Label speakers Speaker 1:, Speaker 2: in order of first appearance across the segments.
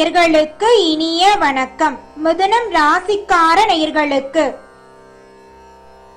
Speaker 1: நேயர்களுக்கு இனிய வணக்கம். மிதுனம் ராசிக்கார நேயர்களுக்கு.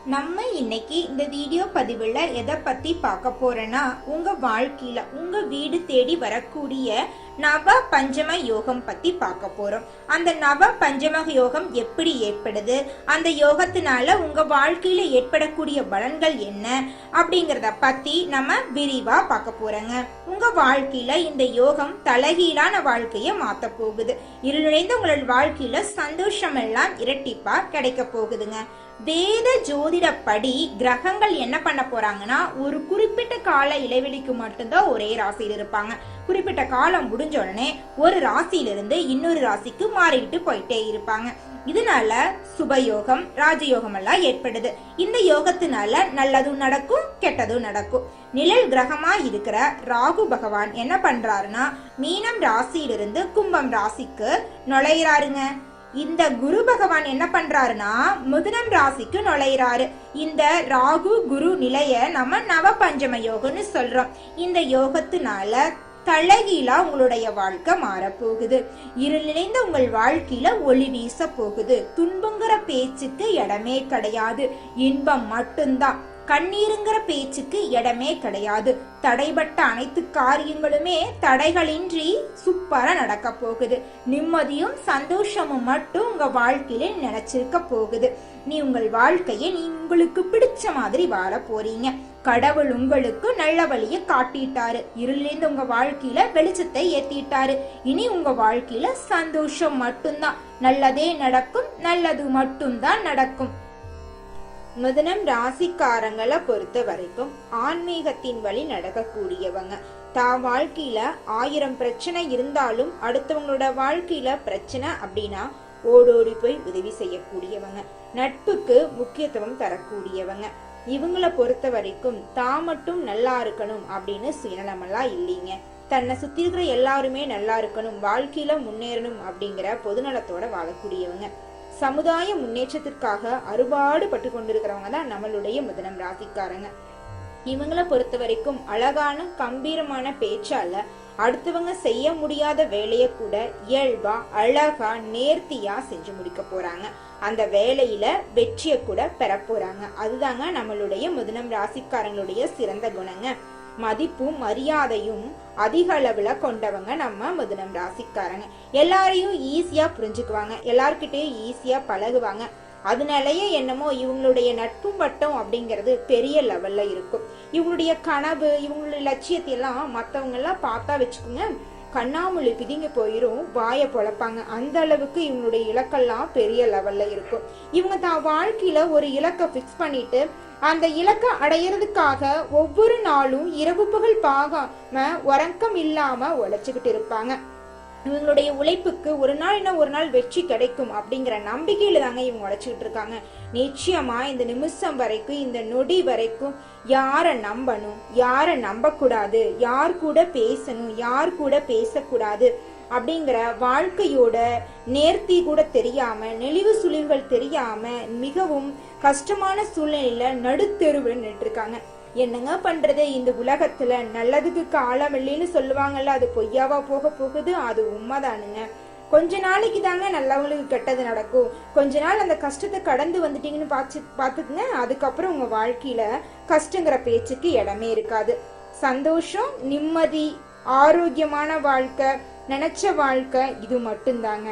Speaker 1: நம்ம இன்னைக்கு இந்த வீடியோ பதிவுல எதை பத்தி பார்க்க போறோம்னா உங்க வாழ்க்கையில உங்க வீடு தேடி வரக்கூடிய நவ பஞ்சம யோகம் பத்தி பார்க்க போறோம். அந்த நவ பஞ்சம யோகம் எப்படி ஏற்படுது? அந்த யோகத்தினால உங்க வாழ்க்கையில ஏற்படக்கூடிய பலன்கள் என்ன? அப்படிங்கறத பத்தி நம்ம விரிவா பார்க்க போறோங்க. உங்க வாழ்க்கையில இந்த யோகம் தலைகீழான வாழ்க்கைய மாத்த போகுது. இருளிழைந்த உங்களோட வாழ்க்கையில சந்தோஷம் எல்லாம் இரட்டிப்பா கிடைக்க போகுதுங்க. வேத ஜோதிடப்படி கிரகங்கள் என்ன பண்ண போறாங்கன்னா ஒரு குறிப்பிட்ட கால இடைவெளிக்கு மட்டும்தான் ஒரே ராசியில் இருப்பாங்க. குறிப்பிட்ட காலம் முடிஞ்ச உடனே ஒரு ராசியிலிருந்து இன்னொரு ராசிக்கு மாறிக்கிட்டு போயிட்டே இருப்பாங்க. இதனால சுபயோகம் ராஜயோகம் எல்லாம் ஏற்படுது. இந்த யோகத்தினால நல்லதும் நடக்கும் கெட்டதும் நடக்கும். நிழல் கிரகமா இருக்கிற ராகு பகவான் என்ன பண்றாருன்னா மீனம் ராசியிலிருந்து கும்பம் ராசிக்கு நுழையிறாருங்க. இந்த குரு பகவான் என்ன பண்றாருன்னா முதனம் ராசிக்கு நுழையிறாரு. இந்த ராகு குரு நிலைய நம்ம நவ பஞ்சம யோகம்னு சொல்றோம். இந்த யோகத்தினால தலைகீழா உங்களுடைய வாழ்க்கை மாறப்போகுது. இருள் நிறைந்த உங்கள் வாழ்க்கையில ஒளி வீச போகுது துன்பங்கிற பேச்சுக்கு இடமே கிடையாது. இன்பம் மட்டும்தான். கண்ணீருங்கிற பேச்சுக்கு இடமே கிடையாது. தடைபட்ட அனைத்து காரியங்களுமே தடைகளின்றி சூப்பரா நடக்க போகுது. நிம்மதியும் சந்தோஷமும் மட்டும் உங்க வாழ்க்கையில நினைச்சிருக்க போகுது. நீ உங்கள் வாழ்க்கையை நீ உங்களுக்கு பிடிச்ச மாதிரி வாழ போறீங்க. கடவுள் உங்களுக்கு நல்ல வழியை காட்டிட்டாரு. இருளிலிருந்து உங்க வாழ்க்கையில வெளிச்சத்தை ஏத்திட்டாரு. இனி உங்க வாழ்க்கையில சந்தோஷம் மட்டும்தான். நல்லதே நடக்கும் நல்லது மட்டும்தான் நடக்கும். மிதுனம் ராசிக்காரங்களை பொறுத்த வரைக்கும் ஆன்மீகத்தின் வழி நடக்கக்கூடியவங்க. தான் வாழ்க்கையில ஆயிரம் பிரச்சனை இருந்தாலும் அடுத்தவங்களோட வாழ்க்கையில பிரச்சனை அப்படின்னா ஓடோடி போய் உதவி செய்யக்கூடியவங்க. நட்புக்கு முக்கியத்துவம் தரக்கூடியவங்க. இவங்கள பொறுத்த வரைக்கும் தான் மட்டும் நல்லா இருக்கணும் அப்படின்னு சுயநலமெல்லாம் இல்லைங்க. தன்னை சுத்தி இருக்கிற எல்லாருமே நல்லா இருக்கணும் வாழ்க்கையில முன்னேறணும் அப்படிங்கிற பொதுநலத்தோட வாழக்கூடியவங்க. சமுதாய முன்னேற்றத்திற்காக அறுபாடு பட்டு கொண்டிருக்கிறவங்க தான் நம்மளுடைய மிதனம் ராசிக்காரங்க. இவங்களை பொறுத்த வரைக்கும் அழகான கம்பீரமான பேச்சால அடுத்தவங்க செய்ய முடியாத வேலையை கூட இயல்பா அழகா நேர்த்தியா செஞ்சு முடிக்க போறாங்க. அந்த வேலையில வெற்றியை கூட பெற போறாங்க. அதுதாங்க நம்மளுடைய முதலம் ராசிக்காரங்களுடைய சிறந்த குணங்க. மதிப்பும் மரியாதையும் அதிக அளவுல கொண்டவங்க நம்ம மிதுனம் ராசிக்காரங்க. எல்லாரையும் ஈஸியா புரிஞ்சுக்குவாங்க. எல்லார்கிட்டயும் ஈஸியா பழகுவாங்க. அதனாலயே என்னமோ இவங்களுடைய நட்பும் வட்டம் அப்படிங்கிறது பெரிய லெவல்ல இருக்கும். இவங்களுடைய கனவு இவங்களுடைய லட்சியத்தை எல்லாம் மத்தவங்க எல்லாம் பார்த்தா வச்சுக்கோங்க கண்ணாமூழி பிதிங்க போயிரும் வாயை பொழப்பாங்க. அந்த அளவுக்கு இவனுடைய இலக்கெல்லாம் பெரிய லெவல்ல இருக்கும். இவங்க தான் வாழ்க்கையில ஒரு இலக்கை ஃபிக்ஸ் பண்ணிட்டு அந்த இலக்கை அடையிறதுக்காக ஒவ்வொரு நாளும் இரவு பகல் பாகாம உறக்கம் இல்லாம உழைச்சுக்கிட்டு இருப்பாங்க. இவங்களுடைய உழைப்புக்கு ஒரு நாள் என்ன ஒரு நாள் வெற்றி கிடைக்கும் அப்படிங்கிற நம்பிக்கையில தாங்க இவங்க உழைச்சிக்கிட்டு இருக்காங்க. நிச்சயமா இந்த நிமிஷம் வரைக்கும் இந்த நொடி வரைக்கும் யாரை நம்பணும் யாரை நம்பக்கூடாது யார் கூட பேசணும் யார் கூட பேசக்கூடாது அப்படிங்கிற வாழ்க்கையோட நேர்த்தி கூட தெரியாம நெளிவு சுழிவுகள் தெரியாம மிகவும் கஷ்டமான சூழ்நிலையில நடுத்தெருவில் நின்றுருக்காங்க. என்னங்க பண்றது? இந்த உலகத்துல நல்லதுக்கு காலம் இல்லைன்னு சொல்லுவாங்கல்ல அது பொய்யாவா போக போகுது? அது உண்மைதானுங்க. கொஞ்ச நாளைக்கு தாங்க நல்லவங்களுக்கு கெட்டது நடக்கும். கொஞ்ச நாள் அந்த கஷ்டத்தை கடந்து வந்துட்டீங்கன்னு பார்த்து பார்த்துக்குங்க. அதுக்கப்புறம் உங்கள் வாழ்க்கையில கஷ்டங்கிற பேச்சுக்கு இடமே இருக்காது. சந்தோஷம் நிம்மதி ஆரோக்கியமான வாழ்க்கை நினச்ச வாழ்க்கை இது மட்டும்தாங்க.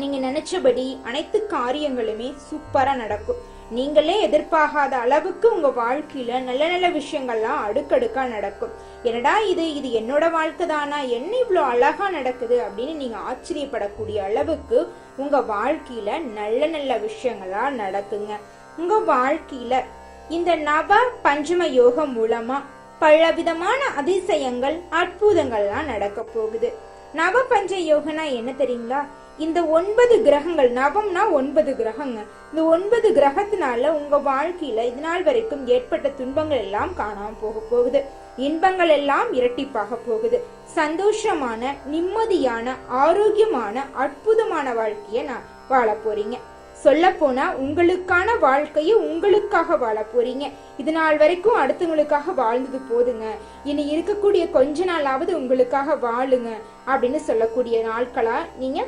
Speaker 1: நீங்கள் நினச்சபடி அனைத்து காரியங்களுமே சூப்பராக நடக்கும். நீங்களே எதிர்பார்க்காத அளவுக்கு உங்க வாழ்க்கையில நல்ல நல்ல விஷயங்கள்லாம் அடுக்கடுக்கா நடக்கும். என்னடா இது? இது என்னோட வாழ்க்கை தானா? என்ன இவ்வளோ அழகா நடக்குது? அப்படின்னு நீங்க ஆச்சரியப்படக்கூடிய அளவுக்கு உங்க வாழ்க்கையில நல்ல நல்ல விஷயங்களா நடக்குங்க. உங்க வாழ்க்கையில இந்த நவ பஞ்சம யோகம் மூலமா பல விதமான அதிசயங்கள் அற்புதங்கள்லாம் நடக்க போகுது. நவ பஞ்ச யோகனா என்ன தெரியுங்களா? இந்த ஒன்பது கிரகங்கள் நவம்னா ஒன்பது கிரகங்க. இந்த ஒன்பது கிரகத்தினால உங்க வாழ்க்கையில இது நாள் வரைக்கும் ஏற்பட்ட துன்பங்கள் எல்லாம் காணாம போக போகுது. இன்பங்கள் எல்லாம் இரட்டிப்பாக போகுது. சந்தோஷமான நிம்மதியான ஆரோக்கியமான அற்புதமான வாழ்க்கையை நான் வாழ போறீங்க. சொல்ல போனா உங்களுக்கான வாழ்க்கையை உங்களுக்காக வாழ போறீங்க. இது நாள் வரைக்கும் அடுத்தவங்களுக்காக வாழ்ந்தது போதுங்க. இனி இருக்கக்கூடிய கொஞ்ச நாளாவது உங்களுக்காக வாழுங்க அப்படின்னு சொல்லக்கூடிய நாட்களா நீங்க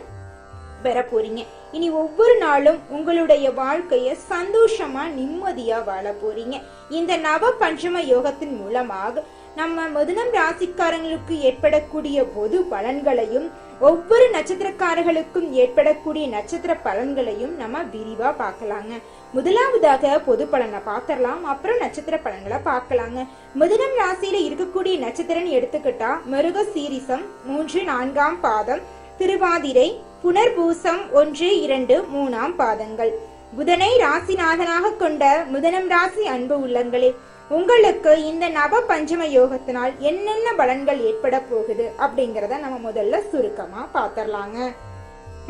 Speaker 1: பெற போறீங்க இனி ஒவ்வொரு நாளும் உங்களுடைய வாழ்க்கைய சந்தோஷமா நிம்மதியா வாழ போறீங்க. இந்த நவ பஞ்சம யோகத்தின் மூலமாக நம்ம மதுனம் ராசிக்காரங்களுக்கு ஏற்படக்கூடிய பொது பலன்களையும் ஒவ்வொரு நட்சத்திரக்காரர்களுக்கும் ஏற்படக்கூடிய நட்சத்திர பலன்களையும் நம்ம விரிவா பார்க்கலாங்க. முதலாவதாக பொது பலனை பார்த்துடலாம் அப்புறம் நட்சத்திர பலன்களை பார்க்கலாங்க. மிதுனம் ராசியில இருக்கக்கூடிய நட்சத்திரன்னு எடுத்துக்கிட்டா மிருக சீரிசம் மூன்று நான்காம் பாதம் திருவாதிரை புனர்பூசம் ஒன்று இரண்டு மூணாம் பாதங்கள். புதனை ராசிநாதனாக கொண்ட முதனம் ராசி அன்பு உள்ளங்களே உங்களுக்கு இந்த நவ பஞ்சம யோகத்தினால் என்னென்ன பலன்கள் ஏற்பட போகுது அப்படிங்கறத நம்ம முதல்ல சுருக்கமா பாத்திரலாங்க.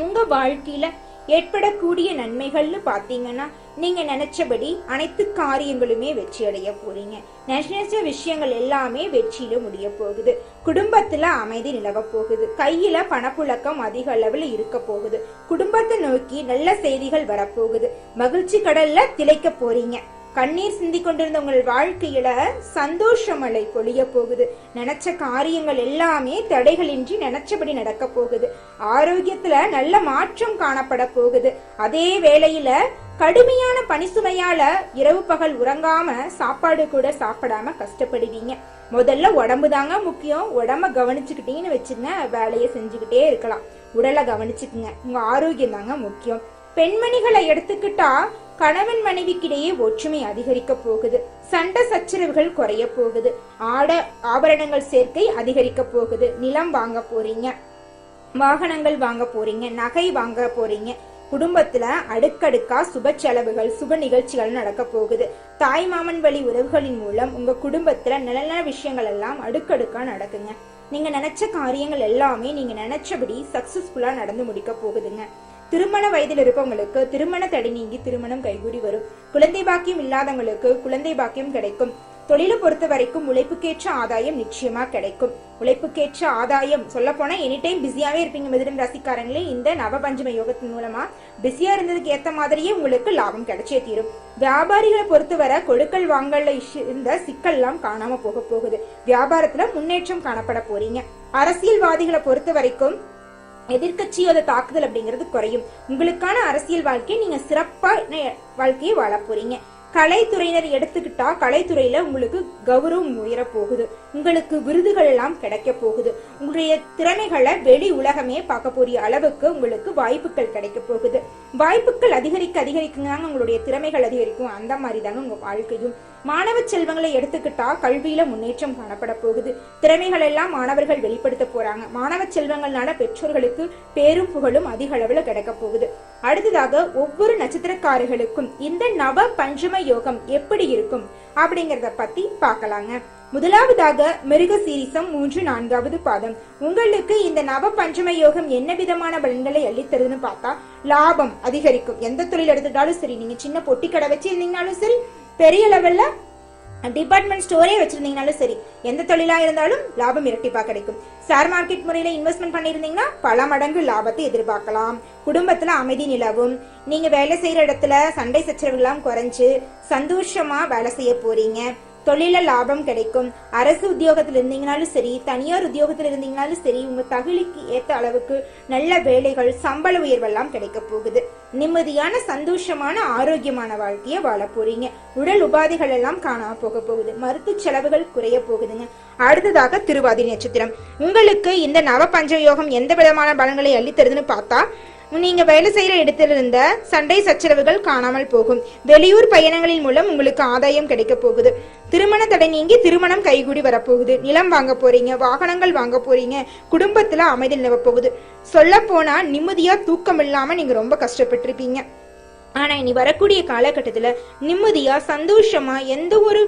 Speaker 1: உங்க வாழ்க்கையில ஏற்படக்கூடிய நன்மைகள்னு பார்த்தீங்கன்னா நீங்கள் நினைச்சபடி அனைத்து காரியங்களுமே வெற்றி அடைய போறீங்க. நினைச்ச விஷயங்கள் எல்லாமே வெற்றியில முடிய போகுது. குடும்பத்தில் அமைதி நிலவ போகுது. கையில பணப்புழக்கம் அதிக அளவில் இருக்க போகுது. குடும்பத்தை நோக்கி நல்ல செய்திகள் வரப்போகுது மகிழ்ச்சி கடல்ல திளைக்க போறீங்க. கண்ணீர் சிந்தி கொண்டிருந்த உங்கள் வாழ்க்கையில சந்தோஷமலை பொழிய போகுது. நினைச்ச காரியங்கள் எல்லாமே தடைகளின்றி நினைச்சபடி நடக்க போகுது. ஆரோக்கியத்துல நல்ல மாற்றம் காணப்பட போகுது. அதே வேளையில கடுமையான பனிசுமையால இரவு பகல் உறங்காம சாப்பாடு கூட சாப்பிடாம கஷ்டப்படுவீங்க. முதல்ல உடம்பு தாங்க முக்கியம். உடம்ப கவனிச்சுக்கிட்டீங்கன்னு வச்சுங்க வேலையை செஞ்சுக்கிட்டே இருக்கலாம். உடலை கவனிச்சுக்குங்க. உங்க ஆரோக்கியம் தாங்க முக்கியம். பெண்மணிகளை எடுத்துக்கிட்டா கணவன் மனைவிக்கிடையே ஒற்றுமை அதிகரிக்க போகுது. சண்டை சச்சரவுகள் குறைய போகுது. ஆட ஆபரணங்கள் சேர்க்கை அதிகரிக்க போகுது. நிலம் வாங்க போறீங்க. வாகனங்கள் வாங்க போறீங்க. நகை வாங்க போறீங்க. குடும்பத்துல அடுக்கடுக்கா சுப செலவுகள் சுப நிகழ்ச்சிகள் நடக்க போகுது. தாய் மாமன் வழி உறவுகளின் மூலம் உங்க குடும்பத்துல நல்ல நல்ல விஷயங்கள் எல்லாம் அடுக்கடுக்கா நடக்குங்க. நீங்க நினைச்ச காரியங்கள் எல்லாமே நீங்க நினைச்சபடி சக்சஸ்ஃபுல்லா நடந்து முடிக்க போகுதுங்க. திருமண வயதில் இருப்பவங்களுக்கு திருமண தடை நீங்கி திருமணம் கைகூடி வரும். குழந்தை பாக்கியம் இல்லாதவங்களுக்கு குழந்தை பாக்கியம் கிடைக்கும். தொழிலை பொறுத்த வரைக்கும் உழைப்புக்கேற்ற ஆதாயம் நிச்சயமா கிடைக்கும். உழைப்புக்கேற்ற ஆதாயம். சொல்ல போனா எனி டைம் பிஸியாவே இருப்பீங்க மிதிரம் ராசிக்காரங்களே இந்த நவபஞ்சம யோகத்தின் மூலமா பிஸியா இருந்ததுக்கு ஏத்த மாதிரியே உங்களுக்கு லாபம் கிடைச்சே தீரும். வியாபாரிகளை பொறுத்தவரை கொடுக்கல் வாங்கல இருந்த சிக்கல்லாம் காணாம போக போகுது. வியாபாரத்துல முன்னேற்றம் காணப்பட போறீங்க. அரசியல்வாதிகளை பொறுத்த வரைக்கும் எதிர்கட்சியோட தாக்குதல் அப்படிங்கிறது குறையும். உங்களுக்கான அரசியல் வாழ்க்கையை நீங்க சிறப்பான வாழ்க்கையை வாழ போறீங்க. கலைத்துறையினர் எடுத்துக்கிட்டா கலைத்துறையில உங்களுக்கு கௌரவம் உயர போகுது. உங்களுக்கு விருதுகள் எல்லாம் கிடைக்க போகுது. உங்களுடைய திறமைகளை வெளி உலகமே பார்க்க போறிய அளவுக்கு உங்களுக்கு வாய்ப்புகள் கிடைக்க போகுது. வாய்ப்புகள் அதிகரிக்க அதிகரிக்குங்க உங்களுடைய திறமைகள் அதிகரிக்கும். அந்த மாதிரி தாங்க உங்க வாழ்க்கையும். மாணவ செல்வங்களை எடுத்துக்கிட்டா கல்வியில முன்னேற்றம் காணப்பட போகுது. திறமைகள் எல்லாம் மாணவர்கள் வெளிப்படுத்த போறாங்க. மாணவ செல்வங்கள்னால பெற்றோர்களுக்கு பேரும் புகழும் அதிக அளவுல கிடைக்க போகுது. அடுத்ததாக ஒவ்வொரு நட்சத்திரக்காரர்களுக்கும் இந்த நவ பஞ்சம யோகம் எப்படி இருக்கும் அப்படிங்கறத பத்தி பார்க்கலாங்க. முதலாவதாக மிருக சீரிசம் மூன்று நான்காவது பாதம். உங்களுக்கு இந்த நவ பஞ்சம யோகம் என்ன விதமான பலன்களை அள்ளித்தருதுன்னு பார்த்தா லாபம் அதிகரிக்கும். எந்த தொழில் எடுத்துட்டாலும் சரி நீங்க சின்ன பொட்டி கடை வச்சிருந்தீங்கனாலும் சரி பெரிய லெவல்ல டிபார்ட்மெண்ட் ஸ்டோரே வச்சிருந்தீங்கனாலும் சரி எந்த தொழிலா இருந்தாலும் லாபம் இரட்டிப்பா கிடைக்கும். ஷேர் மார்க்கெட் முறையில இன்வெஸ்ட்மெண்ட் பண்ணிருந்தீங்கன்னா பல மடங்கு லாபத்தை எதிர்பார்க்கலாம். குடும்பத்துல அமைதி நிலவும். நீங்க வேலை செய்யற இடத்துல சண்டை சச்சரவுகள்லாம் குறைஞ்சு சந்தோஷமா வேலை செய்ய போறீங்க. தொழில லாபம் கிடைக்கும். அரசு உத்தியோகத்தில் இருந்தீங்கனாலும் சரி தனியார் உத்தியோகத்தில் இருந்தீங்கனாலும் சரி உங்க தகுதிக்கு ஏத்த அளவுக்கு நல்ல வேலைகள் சம்பள உயர்வெல்லாம் கிடைக்க போகுது. நிம்மதியான சந்தோஷமான ஆரோக்கியமான வாழ்க்கையை வாழ போறீங்க. உடல் உபாதைகள் எல்லாம் காணாம போக போகுது. மருத்துவ செலவுகள் குறைய போகுதுங்க. அடுத்ததாக திருவாதி நட்சத்திரம். உங்களுக்கு இந்த நவ பஞ்சயோகம் எந்த விதமான பலன்களை அள்ளித்தருதுன்னு பார்த்தா நீங்க வேலை செய்யற இடத்துல இருந்த சண்டை சச்சரவுகள் காணாமல் போகும். வெளியூர் பயணங்களின் மூலம் உங்களுக்கு ஆதாயம் கிடைக்க போகுது. திருமண தடை நீங்கி திருமணம் கைகூடி வரப்போகுது. நிலம் வாங்க போறீங்க வாகனங்கள் வாங்க போறீங்க குடும்பத்துல அமைதி நிலவ போகுது. சொல்ல போனா நிம்மதியா தூக்கம் இல்லாம நீங்க ரொம்ப கஷ்டப்பட்டிருப்பீங்க. ஆனா இனி வரக்கூடிய காலகட்டத்துல நிம்மதியா சந்தோஷமா எந்த ஒரு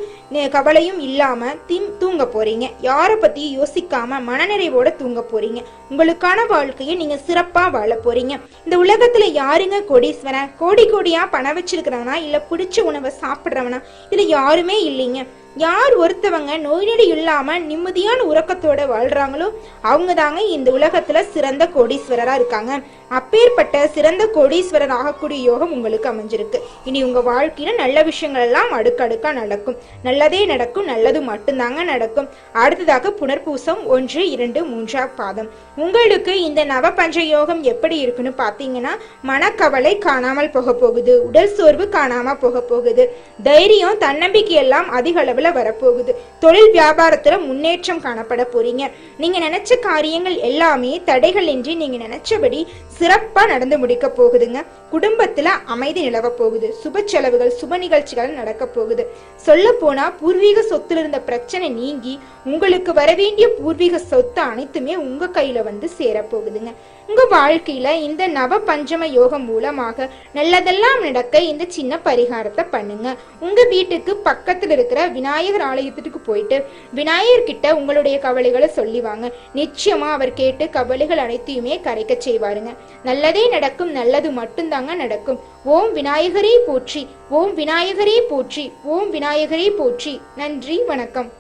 Speaker 1: கவலையும் இல்லாம தூங்க போறீங்க. யாரை பத்தி யோசிக்காம மனநிறைவோட தூங்க போறீங்க. உங்களுக்கான வாழ்க்கையை நீங்க சிறப்பா வாழ போறீங்க. இந்த உலகத்துல யாருங்க கோடீஸ்வரன்? கோடி கோடியா பணம் வச்சிருக்கிறவனா? இல்ல பிடிச்ச உணவை சாப்பிடுறவனா? இதுல யாருமே இல்லைங்க. யார் ஒருத்தவங்க நோய் நொடி இல்லாமல் நிம்மதியான உறக்கத்தோட வாழ்றாங்களோ அவங்க தாங்க இந்த உலகத்துல சிறந்த கோடீஸ்வரரா இருக்காங்க. அப்பேற்பட்ட சிறந்த கோடீஸ்வரர் ஆகக்கூடிய யோகம் உங்களுக்கு அமைஞ்சிருக்கு. இனி உங்க வாழ்க்கையில நல்ல விஷயங்கள் எல்லாம் அடுக்கடுக்கா நடக்கும். நல்லதே நடக்கும் நல்லது மட்டும்தாங்க நடக்கும். அடுத்ததாக புனர்பூசம் ஒன்று இரண்டு மூன்றாம் பாதம். உங்களுக்கு இந்த நவபஞ்ச யோகம் எப்படி இருக்குன்னு பாத்தீங்கன்னா மனக்கவலை காணாமல் போக போகுது உடல் சோர்வு காணாமல் போக போகுது. தைரியம் தன்னம்பிக்கை எல்லாம் அதிக அளவில் வரப்போகுது. தொழில் வியாபாரத்துல முன்னேற்றம் காணப்பட போறீங்க. நீங்க நினைச்ச காரியங்கள் எல்லாமே தடைகள் இன்றி நீங்க நினைச்சபடி சிறப்பா நடந்து முடிக்க போகுதுங்க. குடும்பத்துல அமைதி நிலவ போகுது. சுப செலவுகள் சுப நிகழ்ச்சிகள் நடக்க போகுது. சொல்ல போனா பூர்வீக சொத்துல இருந்த பிரச்சனை நீங்கி உங்களுக்கு வரவேண்டிய பூர்வீக சொத்து அனைத்துமே உங்க கையில வந்து சேரப்போகுதுங்க உங்கள் உங்க வாழ்க்கையில இந்த நவ பஞ்சம யோகம் மூலமாக நல்லதெல்லாம் நடக்க இந்த சின்ன பரிகாரத்தை பண்ணுங்க. உங்க வீட்டுக்கு பக்கத்துல இருக்கிற விநாயகர் ஆலயத்துக்கு போயிட்டு விநாயகர் கிட்ட உங்களுடைய கவலைகளை சொல்லி வாங்க. நிச்சயமா அவர் கேட்டு கவலைகள் அனைத்தையுமே கரைக்க செய்வாருங்க. நல்லதே நடக்கும் நல்லது மட்டும்தாங்க நடக்கும். ஓம் விநாயகரே போற்றி ஓம் விநாயகரே போற்றி ஓம் விநாயகரே போற்றி. நன்றி வணக்கம்.